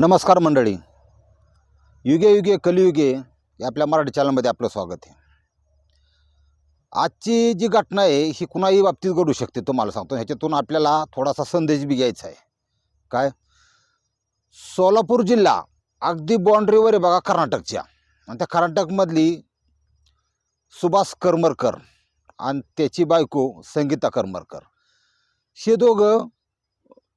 नमस्कार मंडळी. युगे युगे कलियुगे या आपल्या मराठी चॅनलमध्ये आपलं स्वागत आहे. आजची जी घटना आहे ही कुणाही बाबतीत घडू शकते तुम्हाला सांगतो. ह्याच्यातून आपल्याला थोडासा संदेश बी घ्यायचा आहे. काय? सोलापूर जिल्हा अगदी बाँड्रीवर आहे बघा कर्नाटकच्या. आणि त्या कर्नाटकमधली सुभाष करमरकर आणि त्याची बायको संगीता करमरकर. हे दोघं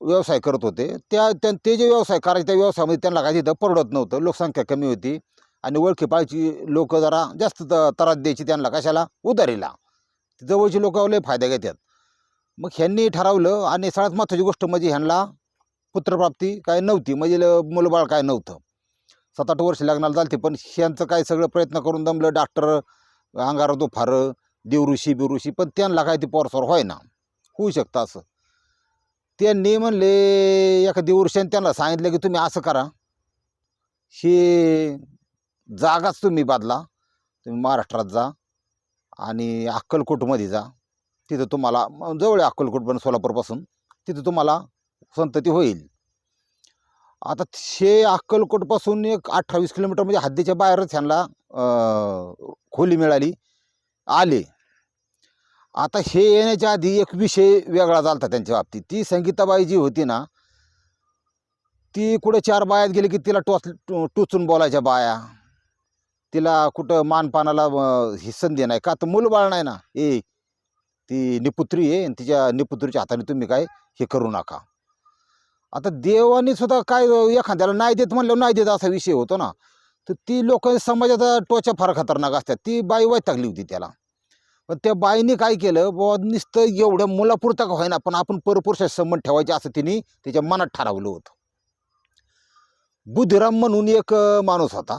व्यवसाय करत होते. त्या त्या- ते जे व्यवसाय करायचे त्या व्यवसायामध्ये त्यांना काही तिथं परवडत नव्हतं. लोकसंख्या कमी होती आणि ओळखी पाळची लोक जरा जास्त त- त्रास द्यायची त्यांना कशाला? उधारीला. जवळची लोक लय फायदा घेतात. मग ह्यांनी ठरवलं आणि सगळ्यात महत्त्वाची गोष्ट म्हणजे ह्यांना पुत्रप्राप्ती काय नव्हती. म्हणजे ल- मुलबाळ काय नव्हतं. सात आठ वर्ष लग्नाला चालते पण ह्यांचं काय सगळं प्रयत्न करून दमलं. डॉक्टर अंगारा तो फार देवऋषी बिवऋषी पण त्यांना काय ते पोरसोर होय ना होऊ शकतं असं. त्यांनी म्हणले एका दिवसाने त्यांना सांगितलं की तुम्ही असं करा. ही जागाच तुम्ही बदला. तुम्ही महाराष्ट्रात जा आणि अक्कलकोटमध्ये जा. तिथं तुम्हाला जवळ आहे अक्कलकोट पण सोलापूरपासून. तिथं तुम्हाला संतती होईल. आता हे अक्कलकोटपासून एक अठ्ठावीस किलोमीटर म्हणजे हद्दीच्या बाहेरच ह्यांना खोली मिळाली आले. आता हे येण्याच्या आधी एक विषय वेगळा झाला त्यांच्या बाबतीत. ती संगीताबाई जी होती ना ती कुठे चार बायात गेली की तिला टोच टोचून बोलायच्या बाया. तिला कुठं मानपानाला अं, ही संधी नाही. का तर मूलबाळ नाही ना? ए ती निपुत्री आहे आणि तिच्या निपुत्रीच्या हाताने तुम्ही काय हे करू नका. आता देवाने सुद्धा काय एखाद्याला नाही देत म्हणलं नाही देत असा विषय होतो ना. तर ती लोक समाजाचा टोचा फार खतरनाक असतात. ती बाई वैतागली होती त्याला. पण त्या बाईने काय केलं बुवा नुसतं एवढं मुलापुरता का होईना पण आपण परपुरुषाचे संबंध ठेवायचे असं तिने त्याच्या मनात ठरवलं होतं. बुद्धिराम म्हणून एक माणूस होता.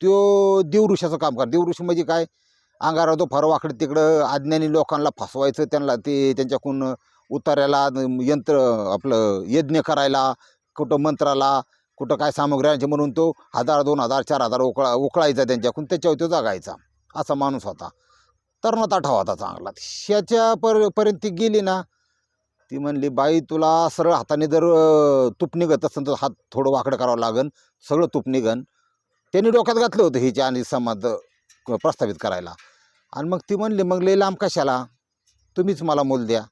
तो देवऋषाचं काम कर देवऋषी म्हणजे काय? अंगारा तो फार वाकडे तिकडं अज्ञानी लोकांना फसवायचं त्यांना ते त्यांच्याकडून उतारायला यंत्र आपलं यज्ञ करायला कुठं मंत्राला कुठं काय सामग्री म्हणून तो हजार दोन हजार चार हजार उकळा उकळायचा त्यांच्याकडून त्याच्यावर तो जागायचा असा माणूस होता. तरुणात आठा होता चांगला. ह्याच्या पर पर्यंत ती गेली ना ती म्हणली बाई तुला सरळ हाताने जर तूप निघत असेल तर हात थोडं वाकडं करावं लागन सगळं तूप निघन. त्यांनी डोक्यात घातलं होतं हिच्या आणि समाज प्रस्थापित करायला. आणि मग ती म्हणली मग लई लांब कशाला? तुम्हीच मला मोल द्या.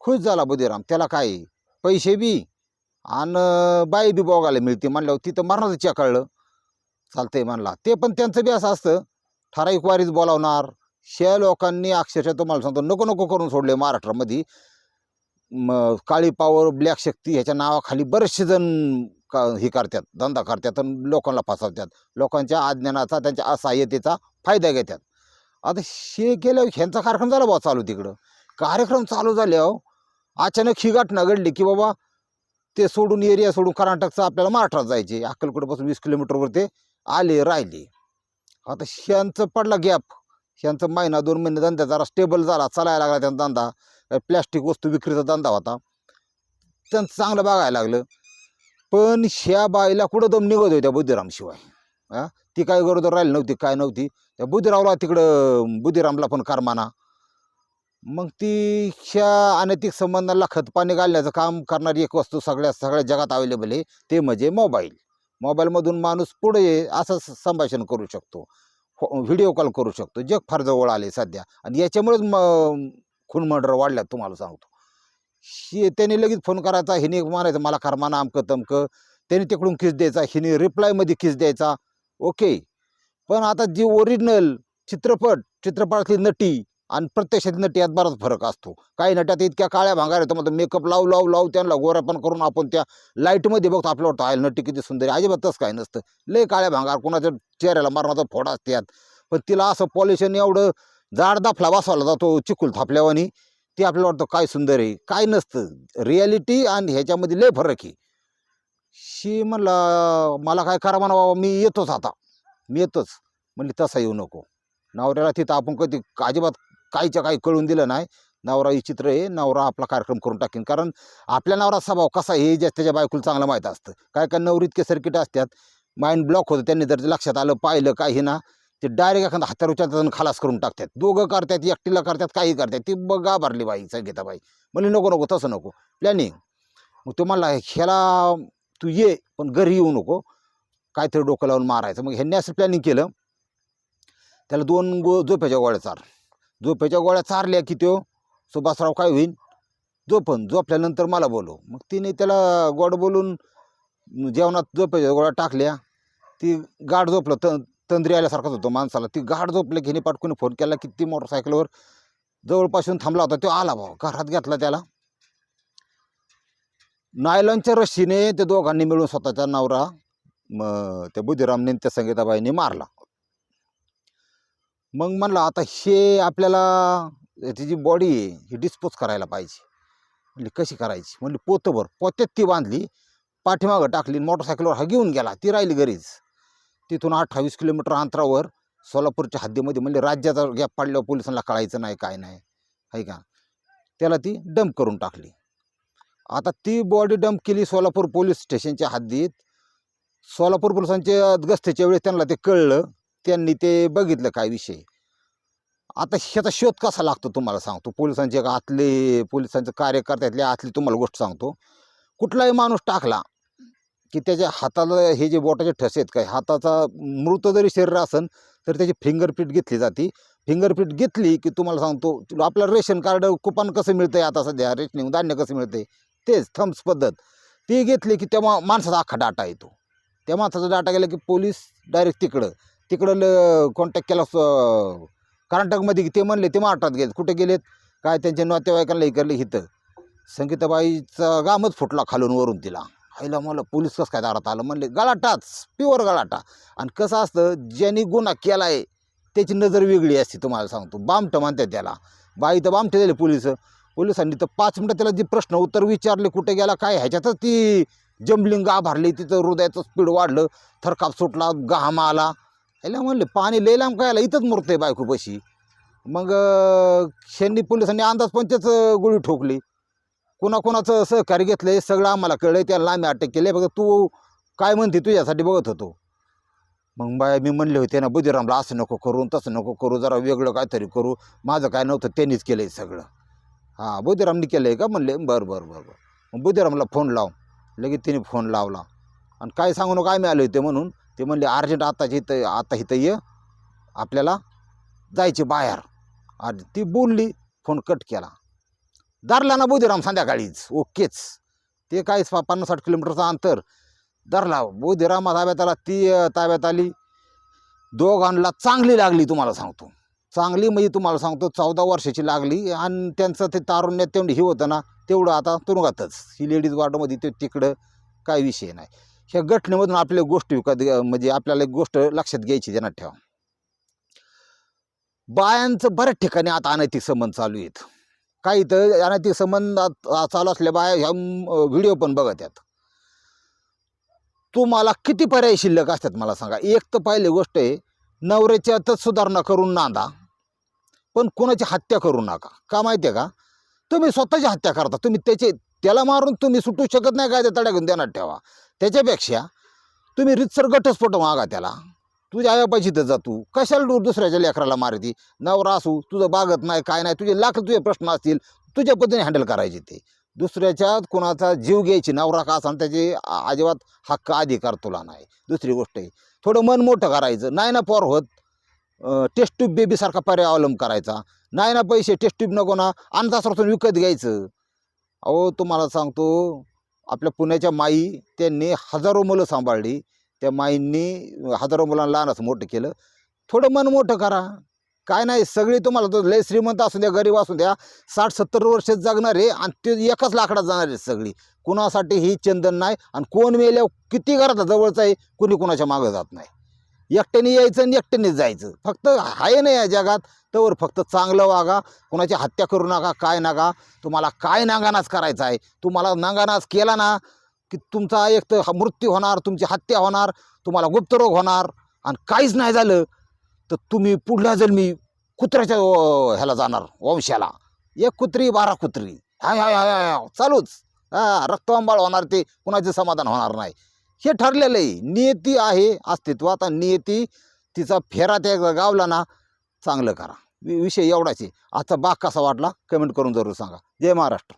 खुश झाला बुधीराम त्याला काय? पैसे बी? आणि बाई बी बोगायला मिळते. म्हणल्यावर तिथं मरणाचं चेकळलं चालतंय म्हणला. ते पण त्यांचं बी असं असतं. ठराविक वारीच बोलावणार. शे लोकांनी अक्षरशः तुम्हाला सांगतो नको नको करून सोडले महाराष्ट्रामध्ये. म काळी पावर ब्लॅक शक्ती ह्याच्या नावाखाली बरेचसे जण का हे करतात धंदा करतात आणि लोकांना फसवतात. लोकांच्या अज्ञानाचा त्यांच्या असहाय्यतेचा फायदा घेतात. आता हे केल्यावर ह्यांचा कार्यक्रम झाला बा चालू तिकडं. कार्यक्रम चालू झाल्यावर अचानक ही घटना घडली की बाबा ते सोडून एरिया सोडून कर्नाटकचं आपल्याला महाराष्ट्रात जायचे. अक्कलकोटपासून वीस किलोमीटरवर ते आले राहिले. आता ह्यांचं पडला गॅप. ह्यांचा महिना दोन महिने धंदा जरा स्टेबल झाला चालायला लागला त्यांचा धंदा. प्लॅस्टिक वस्तू विक्रीचा धंदा होता. त्यांचं चांगलं बघायला लागलं. पण ह्या बाईला कुठं दम निघत होत्या बुद्धिरामशिवाय हां ती काय गरोदर राहिली नव्हती काय नव्हती? त्या बुद्धिरावला तिकडं बुद्धिरामला पण करमाना. मग ती ह्या अनैतिक संबंधाला खतपाणी घालण्याचं काम करणारी एक वस्तू सगळ्या सगळ्या जगात अवेलेबल आहे. ते म्हणजे मोबाईल. मोबाईलमधून माणूस पुढे असं संभाषण करू शकतो. व्हिडिओ कॉल करू शकतो. जग फार जवळ आले सध्या. आणि याच्यामुळेच म खून मर्डर वाढल्यात तुम्हाला सांगतो. हे त्याने लगेच फोन करायचा हिने मारायचं मला खरमाना अमकं तमकं. त्याने तिकडून किस द्यायचा हिने रिप्लायमध्ये किस द्यायचा. ओके पण आता जी ओरिजिनल चित्रपट चित्रपटातली नटी आणि प्रत्यक्षात नट्यात बराच फरक असतो. काही नट्यात इतक्या काळ्या भांगार येतो मग मेकअप लावू लावू लावू त्यांना गोरापण करून आपण त्या लाईटमध्ये बघतो. आपल्या वाटतं आयल नटी किती सुंदर आहे. अजिबातच काही नसतं. लय काळ्या भांगार कोणाच्या चेहऱ्याला मारण्याचा फोड असतात पण तिला असं पॉल्युशन एवढं जाड दाफला वासवायला जातो चिकूल थापल्यावानी ते आपल्याला वाटतं काय सुंदर आहे. काय नसतं. रियालिटी आणि ह्याच्यामध्ये लय फरक आहे. शी म्हणला मला काय करा म्हणा बाबा मी येतोच आता. मी येतोच. म्हणली तसा येऊ नको. नवऱ्याला तिथं आपण कधी अजिबात काहीच्या काही कळून दिलं नाही. नवरा विचित्र आहे नवरा आपला कार्यक्रम करून टाकेन. कारण आपल्या नवरा स्वभाव कसा आहे हे ज्या त्याच्या बायकोला चांगलं माहीत असतं. काय काय नवरी इतके सर्किट असतात माइंड ब्लॉक होतं. त्यांनी जर लक्षात आलं पाहिलं काही ना ते डायरेक्ट एखादा हातार उचलतात आणि खलास करून टाकतात. दोघं करतात एकटीला करतात काही करतात. ती बघा भरली बाई संगीताबाई म्हणजे नको नको तसं नको. प्लॅनिंग मग तो ह्याला तू ये पण घरी येऊ नको. काहीतरी डोकं लावून मारायचं. मग ह्यांनी असं प्लॅनिंग केलं. त्याला दोन गो झोप्याच्या गोळ्या चार. झोपेच्या गोळ्या चारल्या की तो सुभाषराव काय होईन? झोपन झोपल्यानंतर मला बोलव. मग तिने त्याला गोड बोलून जेवणात झोपेच्या गोळ्या टाकल्या. ती गाठ झोपलं त तंद्री आल्यासारखाच होतं माणसाला. ती गाठ झोपल्या घेणे हिने पाटकून फोन केला की ती मोटरसायकलवर जवळपासून थांबला होता. तो आला भाऊ घरात घेतला त्याला. नायलॉनच्या रशीने ते दोघांनी मिळून स्वतःचा नवरा मग त्या बुद्धिरामने त्या संगीताबाईंनी मारला. मग म्हणलं आता हे आपल्याला त्याची जी बॉडी आहे ही डिस्पोज करायला पाहिजे. म्हणली कशी करायची? म्हणली पोतभर. पोत्यात ती बांधली पाठीमागं टाकली मोटरसायकलवर हा घेऊन गेला. ती राहिली घरीच. तिथून अठ्ठावीस किलोमीटर अंतरावर सोलापूरच्या हद्दीमध्ये म्हणजे राज्याचा गॅप पाडल्यावर पोलिसांना कळायचं नाही काय नाही. आहे का? त्याला ती डंप करून टाकली. आता ती बॉडी डंप केली सोलापूर पोलीस स्टेशनच्या हद्दीत. सोलापूर पोलिसांच्या गस्तीच्या वेळेस त्यांना ते कळलं. त्यांनी ते बघितलं काय विषय. आता ह्याचा शोध कसा लागतो तुम्हाला सांगतो. पोलिसांचे आतले पोलिसांचे कार्यकर्त्यातले आतली तुम्हाला गोष्ट सांगतो. कुठलाही माणूस टाकला की त्याच्या हाताला हे जे बोटाचे ठसे आहेत काय हाताचा मृत जरी शरीर असेल तर त्याची फिंगरप्रिंट घेतली जाते. फिंगरप्रिंट घेतली की तुम्हाला सांगतो आपलं रेशन कार्ड कुपन कसं मिळतं आहे आता सध्या? रेशनिंग धान्य कसं मिळतं तेच थम्स पद्धत. ती घेतली की तेव्हा माणसाचा अख्खा डाटा येतो. त्या माणसाचा डाटा गेला की पोलीस डायरेक्ट तिकडं. तिकडं कॉन्टॅक्ट केला स- कर्नाटकमध्ये ते म्हणले ते महाराष्ट्रात गेले. कुठे गेलेत? काय त्यांच्या नातेवाईकांना इकडले इथं. संगीताबाईचा गामच फुटला खालून वरून तिला. आईला मला पोलीस कसं काय दारात आलं? म्हणले गलाटाच प्युअर गलाटा. आणि कसं असतं ज्यांनी गुन्हा केला आहे त्याची नजर वेगळी असते तुम्हाला सांगतो. बामटं म्हणतात त्याला. बाई तर बामटे दिले पोलीस. पोलिसांनी तर पाच मिनटं त्याला जे प्रश्न उत्तर विचारले कुठे गेला काय ह्याच्यातच ती जंबलिंग भरली तिचं हृदयाचं स्पीड वाढलं थरकाप सुटला घाम आला. याला म्हणले पाणी लय लांब काय आला इथंच बायको पशी. मग शेंडी पोलिसांनी अंदाज पंचच गोळी ठोकली. कोणाकोणाचं सहकार्य घेतलं सगळं आम्हाला कळलं त्याला आम्ही अटक केले बघा तू काय म्हणते तुझ्यासाठी बघत होतो. मग बाय मी म्हणले होते ना बुद्धिरामला असं नको करू तसं नको करू जरा वेगळं काहीतरी करू माझं काय नव्हतं त्यांनीच केलं आहे सगळं. हां बुद्धिरामनी केलं आहे का? म्हणले बरं बरं बरं बरं. मग बुद्धिरामला फोन लाव. लगेच तिने फोन लावला. आणि काय सांगू नका आम्ही आले होते म्हणून. ते म्हणले अर्जंट आता इथं आता इथं ये आपल्याला जायचे बाहेर. आणि ती बोलली फोन कट केला. धरला ना बोधीराम संध्याकाळीच ओकेच. ते काहीच पन्नास साठ किलोमीटरचं अंतर. धरला बोधीरामा ताब्यात आला ती ताब्यात आली. दोघांना चांगली लागली तुम्हाला सांगतो. चांगली म्हणजे तुम्हाला सांगतो चौदा वर्षाची लागली. आणि त्यांचं ते तारुण्यात तेवढं हे होतं ना तेवढं आता तुरुंगातच. ही लेडीज वार्डमध्ये ते तिकडं काय विषय नाही. ह्या घटनेमधून आपल्या गोष्टी विकत म्हणजे आपल्याला एक गोष्ट लक्षात घ्यायची त्यांना ठेवा. बायांचं बऱ्याच ठिकाणी आता अनैतिक संबंध चालू आहेत. काही तर अनैतिक संबंध चालू असल्या बाया ह्या व्हिडिओ पण बघत आहेत. तुम्हाला किती पर्याय शिल्लक असतात मला सांगा. एक तर पहिली गोष्ट आहे नवऱ्याच्यातच सुधारणा करून नांदा. पण कोणाची हत्या करू नका. का माहिती आहे का? तुम्ही स्वतःची हत्या करता. तुम्ही त्याचे त्याला मारून तुम्ही सुटू शकत नाही काय ते तड्या घेऊन ध्यानात ठेवा. त्याच्यापेक्षा तुम्ही रितसर घटस्फोट मागा त्याला. तुझ्या आयापाशी तर जा तू. कशाला दूर दुसऱ्याच्या लेकराला मारती? नवरा असू तुझं बागत नाही काय नाही तुझे लाख तुझे प्रश्न असतील तुझ्या पद्धतीने हँडल करायचे ते. दुसऱ्याच्या कोणाचा जीव घ्यायची नवरा का असं त्याचे अजिबात हक्क अधिकार तुला नाही. दुसरी गोष्ट आहे थोडं मन मोठं करायचं. नाही ना पोर होत टेस्ट ट्यूब बेबीसारखा पर्याय अवलंब करायचा. नाही ना पैसे टेस्ट ट्यूब नको ना अन्नदासरातून विकत घ्यायचं. अहो तुम्हाला सांगतो आपल्या पुण्याच्या माई त्यांनी हजारो मुलं सांभाळली. त्या माईंनी हजारो मुलांना लहानच मोठं केलं. थोडं मन मोठं करा. काय नाही सगळी तुम्हाला तो लय श्रीमंत असू द्या गरीब असू द्या साठ सत्तर वर्ष जगणारे आणि ते एकाच लाकडात जाणार आहे सगळी. कुणासाठी ही चंदन नाही आणि कोण मेल्या किती घरात जवळचं आहे कुणी कुणाच्या मागं जात नाही. एकट्याने यायचं आणि एकट्यानेच जायचं. फक्त आहे ना या जगात तर फक्त चांगलं वागा. कुणाची हत्या करू नका काय नका. तुम्हाला काय नांगानाच करायचा आहे? तुम्हाला नांगानाच केला ना की तुमचा एक तर हा मृत्यू होणार तुमची हत्या होणार तुम्हाला गुप्तरोग होणार आणि काहीच नाही झालं तर तुम्ही पुढल्या जन्मी कुत्र्याच्या ह्याला जाणार वंशाला. एक कुत्री बारा कुत्री. हाय हाय हाय हाय चालूच. हा रक्तवंबाळ होणार ते कुणाचे समाधान होणार नाही. हे ठरलेलं आहे. नियती आहे अस्तित्वात आणि नियती तिचा फेरा त्या गावला ना चांगलं करा. वि- विषय एवढाच आहे. आजचा बाग कसा वाटला? कमेंट करून जरूर सांगा. जय महाराष्ट्र.